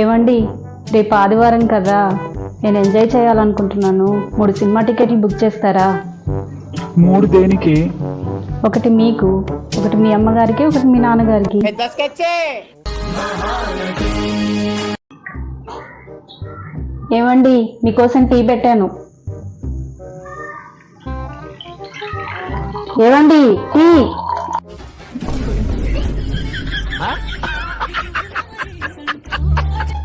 ఏవండి రేపు ఆదివారం కదా నేను ఎంజాయ్ చేయాలనుకుంటున్నాను మూడు సినిమా టికెట్లు బుక్ చేస్తారా మూడు దేనికి ఒకటి మీకు ఒకటి మీ అమ్మగారికి ఒకటి మీ నాన్నగారికి ఏమండి మీకోసం టీ పెట్టాను ఏమండి టీ